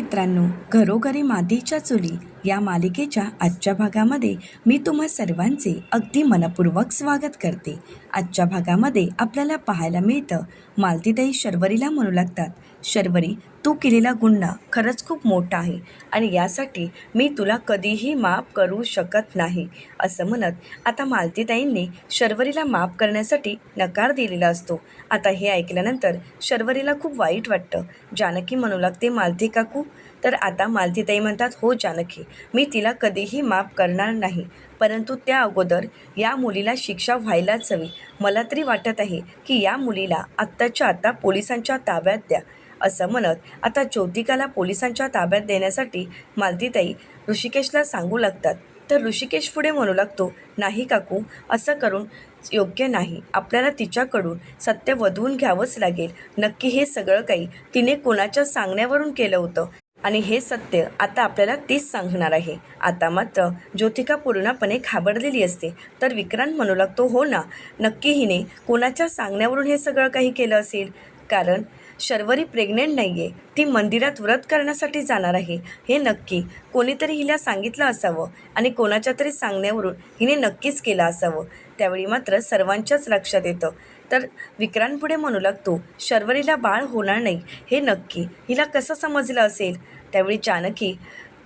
मित्रांनो घरोघरी मातीच्या चुली या मालिकेच्या आजच्या भागामध्ये मी तुम्हा सर्वांचे अगदी मनपूर्वक स्वागत करते. आजच्या भागामध्ये आपल्याला पाहायला मिळतं मालतीताई शर्वरीला म्हणू लागतात. शर्वरी तू केलेला गुन्हा खरंच खूप मोठा आहे आणि यासाठी मी तुला कधीही माफ करू शकत नाही असं म्हणत आता मालतीताईंनी शर्वरीला माफ करण्यासाठी नकार दिलेला असतो. आता हे ऐकल्यानंतर शर्वरीला खूप वाईट वाटतं. जानकी म्हणू लागते मालती काकू तर आता मालतीताई म्हणतात हो जानकी मी तिला कधीही माफ करणार नाही परंतु त्या अगोदर या मुलीला शिक्षा व्हायलाच हवी. मला तरी वाटत आहे की या मुलीला आत्ताच्या आत्ता पोलिसांच्या ताब्यात द्या. असं म्हणत आता ज्योतिकाला पोलिसांच्या ताब्यात देण्यासाठी मालतीताई ऋषिकेशला सांगू लागतात. तर ऋषिकेश पुढे म्हणू लागतो नाही काकू असं करून योग्य नाही. आपल्याला तिच्याकडून सत्य वधवून घ्यावंच लागेल. नक्की हे सगळं काही तिने कोणाच्या सांगण्यावरून केलं होतं? आणि हे सत्य आता आपल्याला तीच सांगणार आहे. आता मात्र ज्योतिका पूर्णपणे घाबरलेली असते. तर विक्रांत म्हणू लागतो हो ना नक्की हिने कोणाच्या सांगण्यावरून हे सगळं काही केलं असेल? कारण शर्वरी प्रेग्नेंट नाही आहे ती मंदिरात व्रत करण्यासाठी जाणार आहे. हे नक्की कोणीतरी हिला सांगितलं असावं आणि कोणाच्या तरी सांगण्यावरून हिने नक्कीच केलं असावं. त्यावेळी मात्र सर्वांच्याच लक्षात येतं. तर विक्रांत पुढे म्हणू लागतो शर्वरीला बाळ होणार नाही हे नक्की हिला कसं समजलं असेल? त्यावेळी जानकी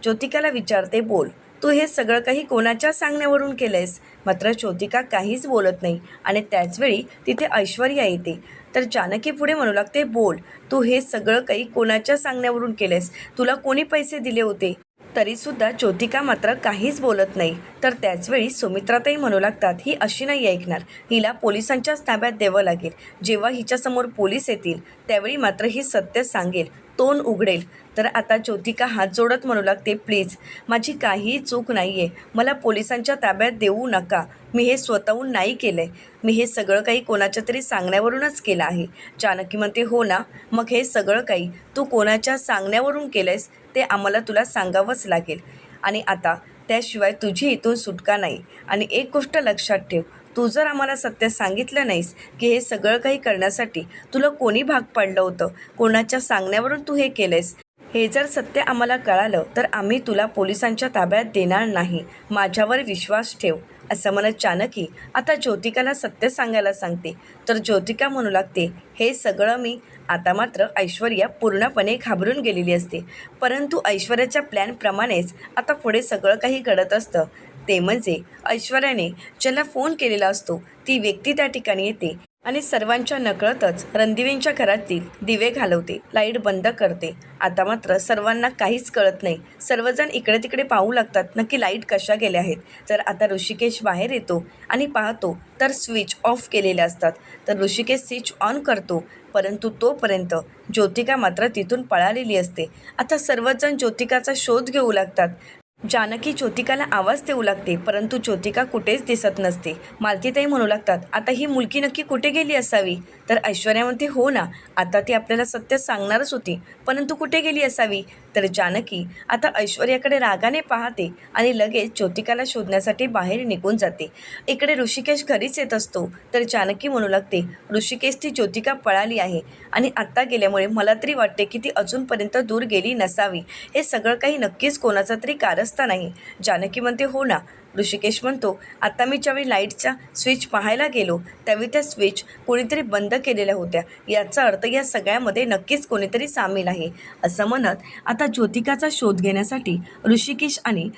ज्योतिकाला विचारते बोल तू हे सगळं काही कोणाच्या सांगण्यावरून केलं आहेस मात्र ज्योतिका काहीच बोलत नाही आणि त्याचवेळी तिथे ऐश्वर्या येते. तर जानकी पुढे म्हणू लागते बोल तू हे सगळं काही कोणाच्या सांगण्यावरून केलंयस? तुला कोणी पैसे दिले होते? तरीसुद्धा ज्योतिका मात्र काहीच बोलत नाही. तर त्याचवेळी सुमित्राताई म्हणू लागतात ही अशी नाही ऐकणार. हिला पोलिसांच्याच ताब्यात द्यावं लागेल. जेव्हा हिच्यासमोर पोलीस येतील त्यावेळी मात्र ही सत्य सांगेल. तोंड उघडेल. तर आता ज्योतिका हात जोडत म्हणू लागते प्लीज माझी काहीही चूक नाही आहे मला पोलिसांच्या ताब्यात देऊ नका. मी हे स्वतःहून नाही केलं आहे मी हे सगळं काही कोणाच्या तरी सांगण्यावरूनच केलं आहे. जानकी म्हणते हो ना मग हे सगळं काही तू कोणाच्या सांगण्यावरून केलं आहेस ते आम्हाला तुला सांगावंच लागेल. आणि आता त्याशिवाय तुझी इथून सुटका नाही. आणि एक गोष्ट लक्षात ठेव तू जर आम्हाला सत्य सांगितलं नाहीस की हे सगळं काही करण्यासाठी तुला कोणी भाग पाडलं होतं? कोणाच्या सांगण्यावरून तू हे केलंयस? हे जर सत्य आम्हाला कळालं तर आम्ही तुला पोलिसांच्या ताब्यात देणार नाही. माझ्यावर विश्वास ठेव. असं म्हणत जानकी आता ज्योतिकाला सत्य सांगायला सांगते. तर ज्योतिका म्हणू लागते हे सगळं मी आता मात्र ऐश्वर्या पूर्णपणे घाबरून गेलेली असते. परंतु ऐश्वर्याच्या प्लॅनप्रमाणेच आता पुढे सगळं काही घडत असतं. ते म्हणजे ऐश्वर्याने ज्याला फोन केलेला असतो ती व्यक्ती त्या ठिकाणी येते. आणि सर्वांच्या नकळतच रणदिवेंच्या घरातील दिवे घालवते लाइट बंद करते. आता मात्र सर्वांना काहीच कळत नाही. सर्वजण इकडे तिकडे पाहू लागतात नक्की लाइट कशा गेल्या आहेत? तर आता ऋषिकेश बाहेर येतो आणि पाहतो तर स्विच ऑफ केलेले असतात. तर ऋषिकेश स्विच ऑन करतो परंतु तोपर्यंत ज्योतिका मात्र तिथून पळालेली असते. आता सर्वजण ज्योतिकाचा शोध घेऊ लागतात. जानकी ज्योतिकाला आवाज देऊ लागते परंतु ज्योतिका कुठेच दिसत नसते. मालतीताई म्हणू लागतात आता ही मुलगी नक्की कुठे गेली असावी? तर ऐश्वर्या म्हणते हो ना आता ती आपल्याला सत्य सांगणारच होती परंतु कुठे गेली असावी? तर जानकी आता ऐश्वर्याकडे रागाने पाहते आणि लगेच ज्योतिकाला शोधण्यासाठी बाहेर निघून जाते. इकडे ऋषिकेश घरीच येत असतो. तर जानकी म्हणू लागते ऋषिकेश ती ज्योतिका पळाली आहे आणि आत्ता गेल्यामुळे मला तरी वाटते की ती अजूनपर्यंत दूर गेली नसावी. हे सगळं काही नक्कीच कोणाचं तरी रस्ता नाही. जानकी म्हणते हो ना. ऋषिकेश म्हणतो आता मी ज्यावेळी लाईटचा स्विच पाहायला गेलो त्यावेळी त्या स्विच कोणीतरी बंद केलेल्या होत्या. याचा अर्थ या सगळ्यामध्ये नक्कीच कोणीतरी सामील आहे. असं म्हणत आता ज्योतिकाचा शोध घेण्यासाठी ऋषिकेश आणि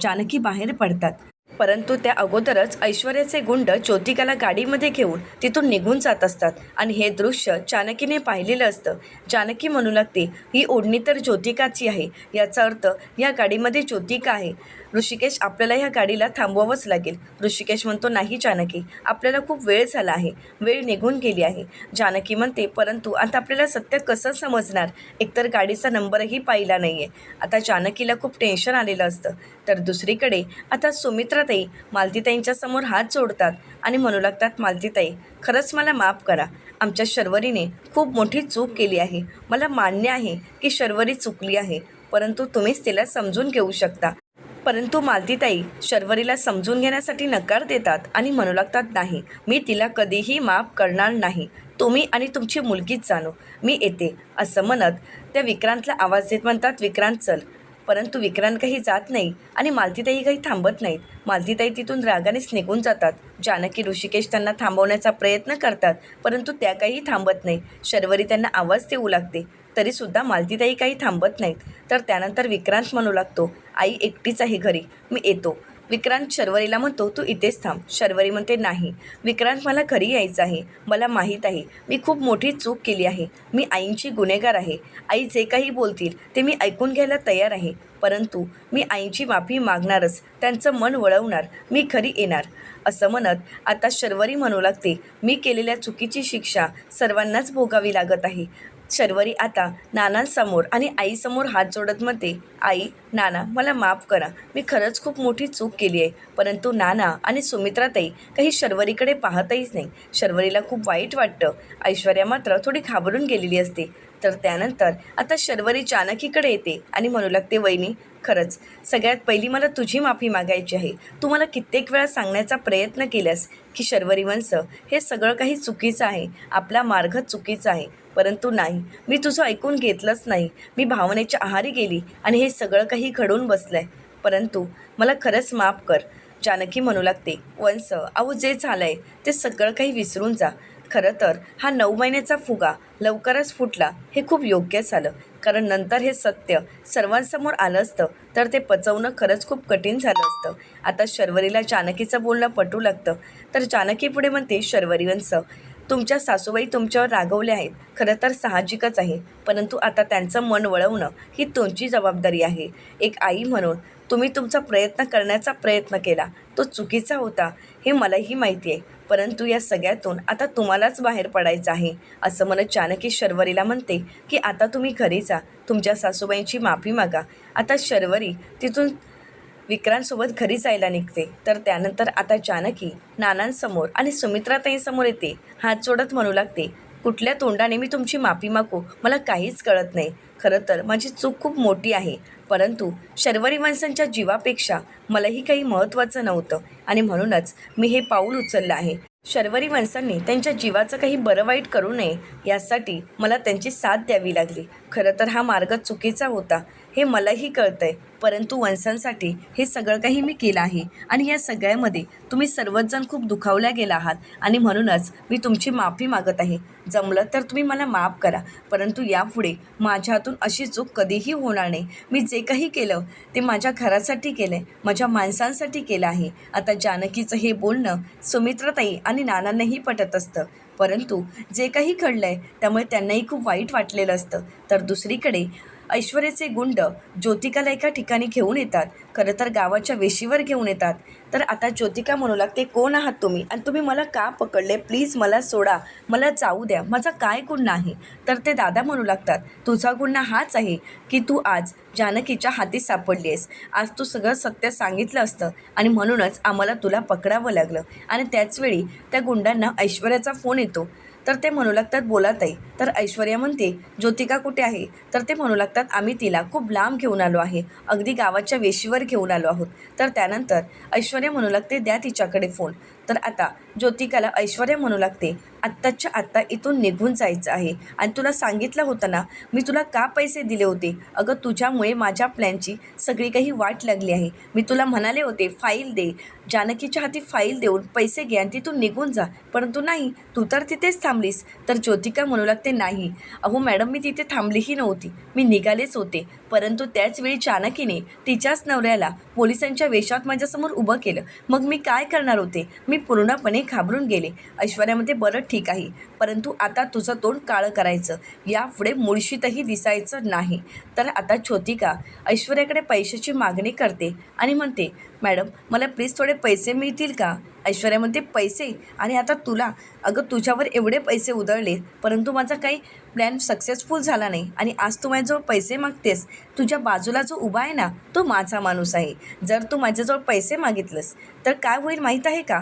जानकी बाहेर पडतात. परंतु त्या अगोदरच ऐश्वर्याचे गुंड ज्योतिकाला गाडीमध्ये घेऊन तिथून निघून जात असतात. आणि हे दृश्य जानकीने पाहिलेलं असतं. जानकी म्हणू लागते ही ओढणी तर ज्योतिकाची आहे. याचा अर्थ या गाडीमध्ये ज्योतिका आहे. ऋषिकेश आपल्याला ह्या गाडीला थांबवावंच लागेल. ऋषिकेश म्हणतो नाही जानकी आपल्याला खूप वेळ झाला आहे. वेळ निघून गेली आहे. जानकी म्हणते परंतु आता आपल्याला सत्य कसं समजणार? एकतर गाडीचा नंबरही पाहिला नाही आहे आता जानकीला खूप टेन्शन आलेलं असतं. तर दुसरीकडे आता सुमित्राताई मालतीताईंच्या समोर हात जोडतात आणि म्हणू लागतात मालतीताई खरंच मला माफ करा. आमच्या शर्वरीने खूप मोठी चूक केली आहे. मला मान्य आहे की शर्वरी चुकली आहे परंतु तुम्हीच तिला समजून घेऊ शकता. परंतु मालतीताई शर्वरीला समजून घेण्यासाठी नकार देतात आणि म्हणू लागतात नाही मी तिला कधीही माफ करणार नाही. तुम्ही आणि तुमची मुलगीच जाणो. मी येते. असं म्हणत त्या विक्रांतला आवाज देत म्हणतात विक्रांत चल. परंतु विक्रांत काही जात नाही आणि मालतीताई काही थांबत नाहीत. मालतीताई तिथून रागानेच निघून जातात. जानकी ऋषिकेश त्यांना थांबवण्याचा प्रयत्न करतात परंतु त्या काही थांबत नाही. शर्वरी त्यांना आवाज देऊ लागते. तरीसुद्धा मालतीताई काही थांबत नाहीत. तर त्यानंतर विक्रांत म्हणू लागतो आई एकटीच आहे घरी मी येतो विक्रांत शर्वरीला म्हणतो तू इथेच थांब शर्वरी म्हणते नाही विक्रांत मला घरी यायचं आहे. मला माहीत आहे मी खूप मोठी चूक केली आहे. मी आईंची गुन्हेगार आहे. आई जे काही बोलतील ते मी ऐकून घ्यायला तयार आहे. परंतु मी आईची माफी मागणारच. त्यांचं मन वळवणार. मी घरी येणार असं म्हणत आता शर्वरी म्हणू लागते मी केलेल्या चुकीची शिक्षा सर्वांनाच भोगावी लागत आहे. शर्वरी आता नानांसमोर आणि आईसमोर हात जोडत म्हणते आई नाना मला माफ करा. मी खरंच खूप मोठी चूक केली आहे. परंतु नाना आणि सुमित्राताई काही शर्वरीकडे पाहतहीच नाही. शर्वरीला खूप वाईट वाटतं. ऐश्वर्या मात्र थोडी घाबरून गेलेली असते. तर त्यानंतर आता शर्वरी जानकीकडे येते आणि म्हणू लागते वहिनी खरंच सगळ्यात पहिली मला तुझी माफी मागायची आहे. तू मला कित्येक वेळा सांगण्याचा प्रयत्न केलास की शर्वरी वंश हे सगळं काही चुकीचं आहे. आपला मार्ग चुकीचा आहे. परंतु नाही. मी तुझं ऐकून घेतलंच नाही. मी भावनेच्या आहारी गेली आणि हे सगळं काही घडून बसलं आहे परंतु मला खरंच माफ कर. जानकी म्हणू लागते वंस अहो जे झालं आहे ते सगळं काही विसरून जा. खरं तर हा नऊ महिन्याचा फुगा लवकरच फुटला. हे खूप योग्य झालं. कारण नंतर हे सत्य सर्वांसमोर आलं असतं. तर ते पचवणं खरंच खूप कठीण झालं असतं. आता शर्वरीला जानकीचं बोलणं पटू लागतं. तर जानकी पुढे म्हणते शर्वरी वंश तुमच्या सासूबाई तुमच्यावर रागवल्या आहेत. खरं तर साहजिकच आहे. परंतु आता त्यांचं मन वळवणं ही तुमची जबाबदारी आहे. एक आई म्हणून तुम्ही तुमचा प्रयत्न करण्याचा प्रयत्न केला. तो चुकीचा होता हे मलाही माहिती आहे. परंतु या सगळ्यातून आता तुम्हालाच बाहेर पडायचं आहे. असं म्हणत जानकी शर्वरीला म्हणते की आता तुम्ही घरी जा. तुमच्या सासूबाईंची माफी मागा. आता शर्वरी तिथून विक्रांतसोबत घरी जायला निघते. तर त्यानंतर आता जानकी नानांसमोर आणि सुमित्राताईंसमोर येते. हात जोडत म्हणू लागते कुठल्या तोंडाने मी तुमची माफी मागू? मला काहीच कळत नाही. खरं तर माझी चूक खूप मोठी आहे. परंतु शर्वरी माणसांच्या जीवापेक्षा मलाही काही महत्त्वाचं नव्हतं आणि म्हणूनच मी हे पाऊल उचललं आहे. शर्वरी माणसांनी त्यांच्या जीवाचं काही बरं वाईट करू नये यासाठी मला त्यांची साथ द्यावी लागली. खरं तर हा मार्ग चुकीचा होता. हे मलाही कळतं आहे परंतु वंशांसाठी हे सगळं काही मी केलं आहे. आणि या सगळ्यामध्ये तुम्ही सर्वचजण खूप दुखावल्या गेला आहात. आणि म्हणूनच मी तुमची माफी मागत आहे. जमलं तर तुम्ही मला माफ करा. परंतु यापुढे माझ्या हातून अशी चूक कधीही होणार नाही. मी जे काही केलं ते माझ्या घरासाठी केलं आहे माझ्या माणसांसाठी केलं आहे. आता जानकीचं हे बोलणं सुमित्राताई आणि नानांनाही पटत असतं. परंतु जे काही घडलं आहे त्यामुळे त्यांनाही खूप वाईट वाटलेलं असतं. तर दुसरीकडे ऐश्वर्याचे गुंड ज्योतिकाला एका ठिकाणी घेऊन येतात. खरं तर गावाच्या वेशीवर घेऊन येतात. तर आता ज्योतिका म्हणू लागते कोण आहात तुम्ही? आणि तुम्ही मला का पकडले? प्लीज मला सोडा. मला जाऊ द्या. माझा काय गुन्हा आहे तर ते दादा म्हणू लागतात तुझा गुन्हा हाच आहे की तू आज जानकीच्या हाती सापडली आहेस आज तू सगळं सत्य सांगितलं असतं आणि म्हणूनच आम्हाला तुला पकडावं लागलं. आणि त्याचवेळी त्या गुंडांना ऐश्वर्याचा फोन येतो. तर ते म्हणू लागतात बोला ताई. तर ऐश्वर्या म्हणते ज्योतिका कुठे आहे? तर ते म्हणू लागतात आम्ही तिला खूप लांब घेऊन आलो आहे. अगदी गावाच्या वेशीवर घेऊन आलो आहोत. तर त्यानंतर ऐश्वर्या म्हणू लागते द्या तिच्याकडे फोन तर आता ज्योतिकाला ऐश्वर्या म्हणू लागते. आत्ताच्या आत्ता इथून निघून जायचं आहे. आणि तुला सांगितलं होतं ना मी तुला का पैसे दिले होते? अगं तुझ्यामुळे माझ्या प्लॅनची सगळी काही वाट लागली आहे. मी तुला म्हणाले होते फाईल दे. जानकीच्या हाती फाईल देऊन पैसे घे आणि तिथून निघून जा. परंतु नाही तू तर तिथेच थांबलीस. तर ज्योतिका म्हणू लागते नाही. अहो मॅडम मी तिथे थांबलीही नव्हती. मी निघालेच होते. परंतु त्याचवेळी चाणक्यने तिच्याच नवऱ्याला पोलिसांच्या वेशात माझ्यासमोर उभं केलं. मग मी काय करणार होते? मी पूर्णपणे घाबरून गेले. ऐश्वर्यामध्ये बरं ठीक आहे. परंतु आता तुझं तोंड काळं करायचं. यापुढे मुळशीतही दिसायचं नाही. तर आता ज्योतिका ऐश्वर्याकडे पैशाची मागणी करते आणि म्हणते मॅडम मला प्लीज थोडे पैसे मिळतील का? ऐश्वर्या म्हणते पैसे? आणि आता तुला? अगं तुझ्यावर एवढे पैसे उधळले परंतु माझा काही प्लॅन सक्सेसफुल झाला नाही. आणि आज तू माझ्याजवळ पैसे मागतेस. तुझ्या बाजूला जो उभा आहे ना तो माझा माणूस आहे. जर तू माझ्याजवळ पैसे मागितलंस तर काय होईल माहीत आहे का?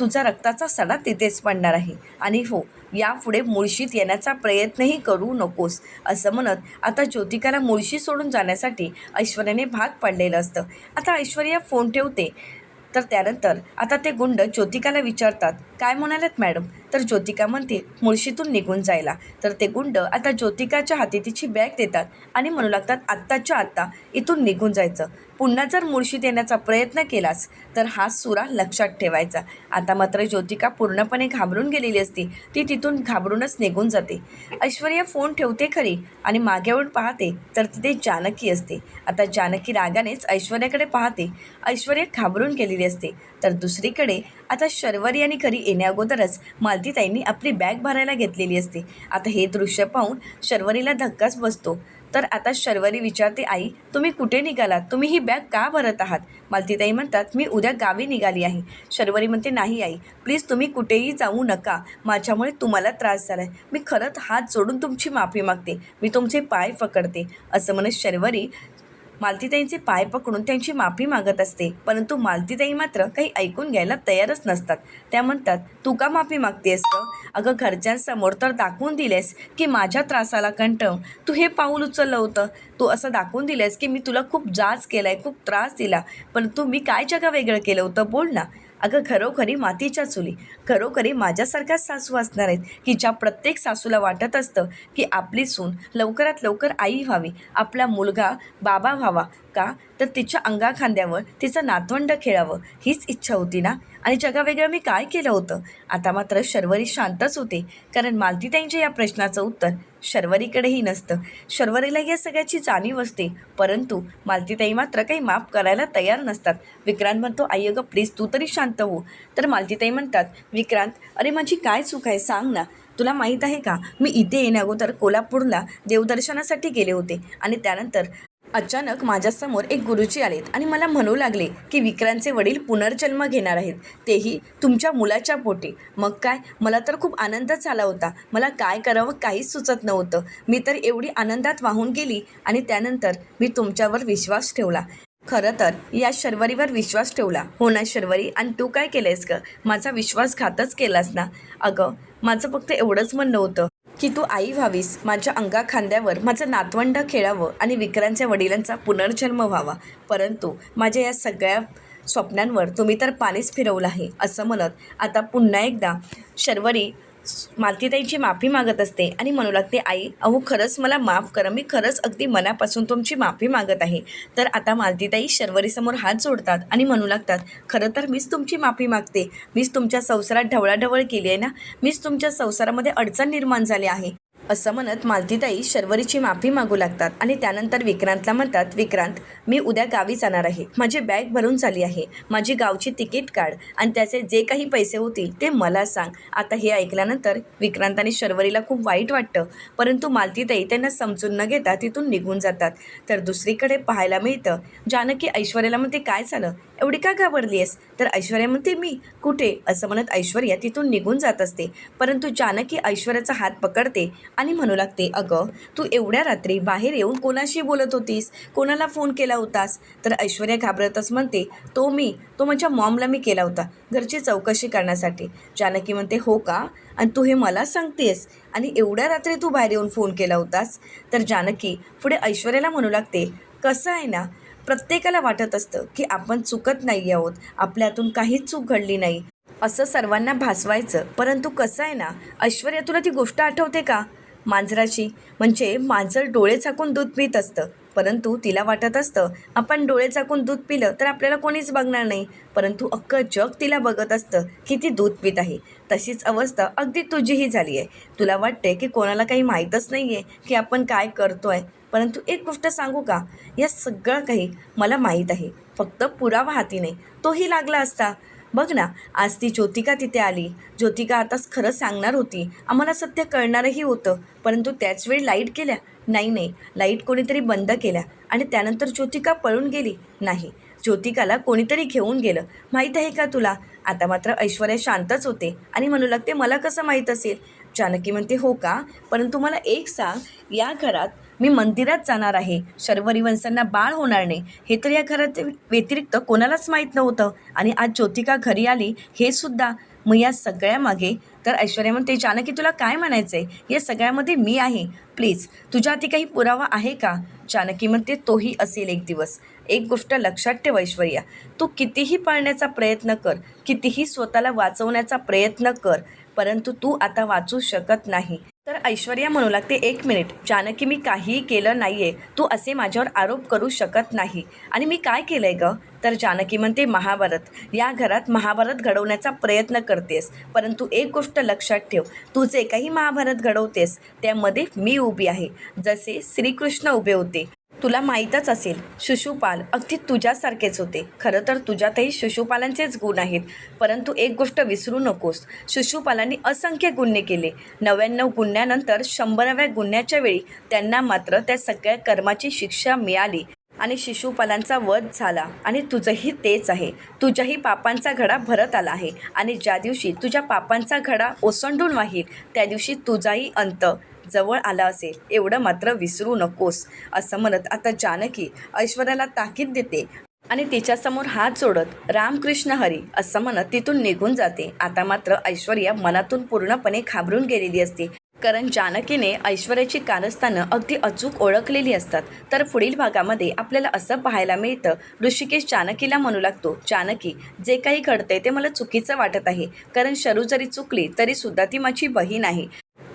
तुझा रक्ताचा सडा तिथेच पडणार आहे. आणि हो यापुढे मुळशीत येण्याचा प्रयत्नही करू नकोस असं म्हणत आता ज्योतिकाला मुळशी सोडून जाण्यासाठी ऐश्वर्याने भाग पाडलेलं असतं. आता ऐश्वर्या फोन ठेवते. तर त्यानंतर आता ते गुंड ज्योतिकाला विचारतात काय म्हणालेत मॅडम? तर ज्योतिका म्हणते मुळशीतून निघून जायला. तर ते गुंड आता ज्योतिकाच्या हाती तिची बॅग देतात आणि म्हणू लागतात आत्ताच्या आत्ता इथून निघून जायचं. पुन्हा जर मुळशीत येण्याचा प्रयत्न केलास तर हा सुरा लक्षात ठेवायचा. आता मात्र ज्योतिका पूर्णपणे घाबरून गेलेली असते. ती तिथून घाबरूनच निघून जाते. ऐश्वर्या फोन ठेवते खरी आणि मागेवरून पाहते तर तिथे जानकी असते. आता जानकी रागानेच ऐश्वर्याकडे पाहते. ऐश्वर्या घाबरून गेलेली असते. तर दुसरीकडे आता शर्वरी आणि खरी येण्याअगोदरच मालतीताईंनी आपली बॅग भरायला घेतलेली असते. आता हे दृश्य पाहून शर्वरीला धक्काच बसतो. तर आता शर्वरी विचारते आई तुम्ही कुठे निघालात? तुम्ही ही बॅग का भरत आहात? मालतीताई म्हणतात मी उद्या गावी निघाली आहे. शर्वरी म्हणते नाही आई. प्लीज तुम्ही कुठेही जाऊ नका. माझ्यामुळे तुम्हाला त्रास झाला आहे मी खरंच हात जोडून तुमची माफी मागते. मी तुमचे पाय पकडते. असं म्हणत शर्वरी मालतीताईंचे पाय पकडून त्यांची माफी मागत असते. परंतु मालतीताई मात्र काही ऐकून घ्यायला तयारच नसतात. त्या म्हणतात तू का माफी मागतेस ग? अगं घरच्यांसमोर तर दाखवून दिलेस की माझ्या त्रासाला कंटाळून तू हे पाऊल उचललं होतं. तू असं दाखवून दिलेस की मी तुला खूप जाच केलाय खूप त्रास दिला. पण तू मी काय जगा वेगळं केलं होतं बोल ना. अगं खरोखरी मातीच्या चुली. खरोखरी माझ्यासारख्याच सासू असणार आहेत की ज्या प्रत्येक सासूला वाटत असतं की आपली सून लवकरात लवकर आई व्हावी. आपला मुलगा बाबा व्हावा. का? तर तिच्या अंगाखांद्यावर तिचं नातवंड खेळावं हीच इच्छा होती ना? आणि जगावेगळं मी काय केलं होतं? आता मात्र शर्वरी शांतच होते कारण मालतीताईंच्या या प्रश्नाचं उत्तर शर्वरीकडेही नसतं. शर्वरीला या सगळ्याची जाणीव असते परंतु मालतीताई मात्र काही माफ करायला तयार नसतात. विक्रांत म्हणतो आई अगं प्लीज तू तरी शांत हो. तर मालतीताई म्हणतात विक्रांत अरे माझी काय चूक आहे सांग ना? तुला माहीत आहे का? मी इथे येण्याअगोदर कोल्हापूरला देवदर्शनासाठी गेले होते आणि त्यानंतर अचानक माझ्यासमोर एक गुरुजी आलेत आणि मला म्हणू लागले की विक्रांतचे वडील पुनर्जन्म घेणार आहेत. तेही तुमच्या मुलाच्या पोटी. मग काय? मला तर खूप आनंदच झाला होता. मला काय करावं काहीच सुचत नव्हतं. मी तर एवढी आनंदात वाहून गेली आणि त्यानंतर मी तुमच्यावर विश्वास ठेवला. खरं तर या शर्वरीवर विश्वास ठेवला. हो ना शर्वरी आणि तू काय केलंयस ग? माझा विश्वासघातच केलास ना? अगं माझं फक्त एवढंच म्हणणं होतं. की तू आई व्हावीस माझ्या अंगा खांद्यावर माझं नातवंड खेळावं आणि विक्रांतच्या वडिलांचा पुनर्जन्म व्हावा. परंतु माझ्या या सगळ्या स्वप्नांवर तुम्ही तर पाणीच फिरवलं आहे असं म्हणत आता पुन्हा एकदा शर्वरी मालतीताईची माफी मागत असते आणि म्हणू लागते आई अहो खरंच मला माफ करा. मी खरंच अगदी मनापासून तुमची माफी मागत आहे. तर आता मालतीताई शर्वरीसमोर हात जोडतात आणि म्हणू लागतात खरं तर मीच तुमची माफी मागते. मीच तुमच्या संसारात ढवळाढवळ केली आहे ना? मीच तुमच्या संसारामध्ये अडचण निर्माण झाली आहे. असं म्हणत मालतीताई शर्वरीची माफी मागू लागतात आणि त्यानंतर विक्रांतला म्हणतात विक्रांत मी उद्या गावी जाणार आहे. माझी बॅग भरून झाली आहे. माझी गावची तिकीट काढ आणि त्याचे जे काही पैसे होतील ते मला सांग. आता हे ऐकल्यानंतर विक्रांत आणि शर्वरीला खूप वाईट वाटतं. परंतु मालतीताई त्यांना समजून न घेता तिथून निघून जातात. तर दुसरीकडे पाहायला मिळतं जानकी ऐश्वर्याला म्हणते काय झालं? एवढी का घाबरली आहेस तर ऐश्वर्या म्हणते मी कुठे? असं म्हणत ऐश्वर्या तिथून निघून जात असते. परंतु जानकी ऐश्वर्याचा हात पकडते आणि म्हणू लागते अगं तू एवढ्या रात्री बाहेर येऊन कोणाशी बोलत होतीस? कोणाला फोन केला होतास? तर ऐश्वर्या घाबरतच म्हणते तो मी तो माझ्या मॉमला मी केला होता घरची चौकशी करण्यासाठी. जानकी म्हणते हो का? आणि तू हे मला सांगतेस? आणि एवढ्या रात्री तू बाहेर येऊन फोन केला होतास? तर जानकी पुढे ऐश्वर्याला म्हणू लागते कसं आहे ना प्रत्येकाला वाटत असतं की आपण चुकत नाही आहोत आपल्यातून काहीच चूक घडली नाही असं सर्वांना भासवायचं. परंतु कसं आहे ना ऐश्वर्या तुला ती गोष्ट आठवते का? मांजराची. म्हणजे मांजर डोळे झाकून दूध पित असतं. परंतु तिला वाटत असतं आपण डोळे झाकून दूध पिलं तर आपल्याला कोणीच बघणार नाही. परंतु अख्खं जग तिला बघत असतं की ती दूध पित आहे. तशीच अवस्था अगदी तुझीही झाली आहे. तुला वाटते की कोणाला काही माहीतच नाही आहे की आपण काय करतो आहे परंतु एक गोष्ट सांगू का? या सगळं काही मला माहीत आहे. फक्त पुरावा हाती नाही तोही लागला असता. बघ ना आज ती ज्योतिका तिथे आली. ज्योतिका आताच खरं सांगणार होती. आम्हाला सत्य कळणारही होतं परंतु त्याच वेळी लाइट केल्या. नाही नाही लाइट कोणीतरी बंद केल्या आणि त्यानंतर ज्योतिका पळून गेली. नाही ज्योतिकाला कोणीतरी घेऊन गेलं. माहीत आहे का तुला? आता मात्र ऐश्वर्या शांतच होते आणि म्हणू लागते मला कसं माहीत असेल? जानकी म्हणते हो का? परंतु मला एक सांग या घरात मी मंदिरात जाणार आहे. शर्वरीवंशांना बाळ होणार नाही. हे तर या घरात व्यतिरिक्त कोणालाच माहीत नव्हतं. आणि आज ज्योतिका घरी आली हे सुद्धा मग या सगळ्यामागे तर ऐश्वर्या म्हणते जानकी तुला काय म्हणायचं आहे या सगळ्यामध्ये मी आहे. प्लीज तुझ्या हाती काही पुरावा आहे का? जानकी म्हणते तोही असेल एक दिवस. एक गोष्ट लक्षात ठेव ऐश्वर्या. तू कितीही पाळण्याचा प्रयत्न कर. कितीही स्वतःला वाचवण्याचा प्रयत्न कर. परंतु तू आता वाचू शकत नाही. तर ऐश्वर्या म्हणू लागते एक मिनिट. जानकी मी काहीही केलं नाही आहे तू असे माझ्यावर आरोप करू शकत नाही. आणि मी काय केलं आहे गं? तर जानकी म्हणते महाभारत. या घरात महाभारत घडवण्याचा प्रयत्न करतेस. परंतु एक गोष्ट लक्षात ठेव. तू जे काही महाभारत घडवतेस त्यामध्ये मी उभी आहे. जसे श्रीकृष्ण उभे होते. तुला माहीतच असेल शिशुपाल अगदी तुझ्यासारखेच होते. खरं तर तुझ्यातही शिशुपालांचेच गुण आहेत. परंतु एक गोष्ट विसरू नकोस शिशुपालांनी असंख्य गुन्हे केले. नव्याण्णव गुन्ह्यानंतर शंभराव्या गुन्ह्याच्या वेळी त्यांना मात्र त्या सगळ्या कर्माची शिक्षा मिळाली आणि शिशुपालांचा वध झाला. आणि तुझंही तेच आहे. तुझ्याही पापांचा घडा भरत आला आहे. आणि ज्या दिवशी तुझ्या पापांचा घडा ओसंडून वाहील त्या दिवशी तुझाही अंत. जवळ आला असेल एवढं मात्र विसरू नकोस असं म्हणत आता जानकी ऐश्वर्याला ताकीद देते आणि तिच्यासमोर हात जोडत रामकृष्ण हरी असं म्हणत तिथून निघून जाते. आता मात्र ऐश्वर्या मनातून पूर्णपणे घाबरून गेलेली असते. कारण जानकीने ऐश्वर्याची कारस्थानं अगदी अचूक ओळखलेली असतात. तर पुढील भागामध्ये आपल्याला असं पाहायला मिळतं ऋषिकेश जानकीला म्हणू लागतो जानकी जे काही घडतंय ते मला चुकीचं वाटत आहे. कारण शरू जरी चुकली तरी सुद्धा ती माझी बहीण आहे.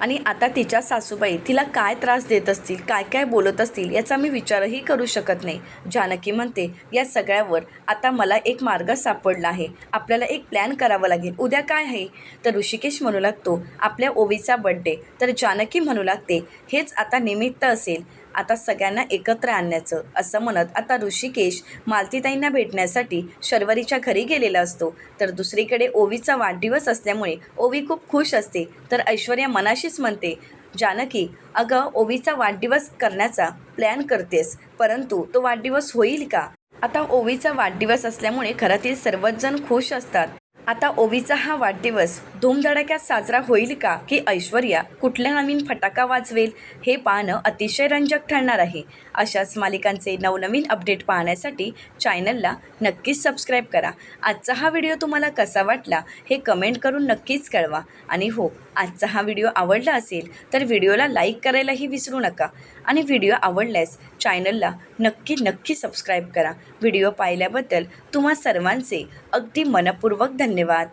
आणि आता तिच्या सासूबाई तिला काय त्रास देत असतील काय काय बोलत असतील याचा मी विचारही करू शकत नाही. जानकी म्हणते या सगळ्यावर आता मला एक मार्ग सापडला आहे. आपल्याला एक प्लॅन करावा लागेल. उद्या काय आहे? तर ऋषिकेश म्हणू लागतो आपल्या ओवीचा बड्डे तर जानकी म्हणू लागते हेच आता निमित्त असेल. आता सगळ्यांना एकत्र आणण्याचं असं म्हणत आता ऋषिकेश मालतीताईंना भेटण्यासाठी शर्वरीच्या घरी गेलेला असतो. तर दुसरीकडे ओवीचा वाढदिवस असल्यामुळे ओवी खूप खुश असते. तर ऐश्वर्या मनाशीच म्हणते जानकी अगं ओवीचा वाढदिवस करण्याचा प्लॅन करतेस परंतु तो वाढदिवस होईल का? आता ओवीचा वाढदिवस असल्यामुळे घरातील सर्वच जण खुश असतात. आता ओवीचा हा वाढदिवस धूमधडाक्यात साजरा होईल का की ऐश्वर्या कुठल्या नवीन फटाका वाजवेल हे पाहणं अतिशय रंजक ठरणार आहे. अशाच मालिकांचे नवनवीन अपडेट पाहण्यासाठी चॅनलला नक्कीच सबस्क्राईब करा. आजचा हा व्हिडिओ तुम्हाला कसा वाटला हे कमेंट करून नक्कीच कळवा. आणि हो आजचा हा व्हिडिओ आवडला असेल तर व्हिडिओला लाईक करायलाही विसरू नका. आणि व्हिडिओ आवडल्यास चॅनलला नक्की नक्की सबस्क्राईब करा. व्हिडिओ पाहिल्याबद्दल तुम्हा सर्वांचे अगदी मनपूर्वक धन्यवाद.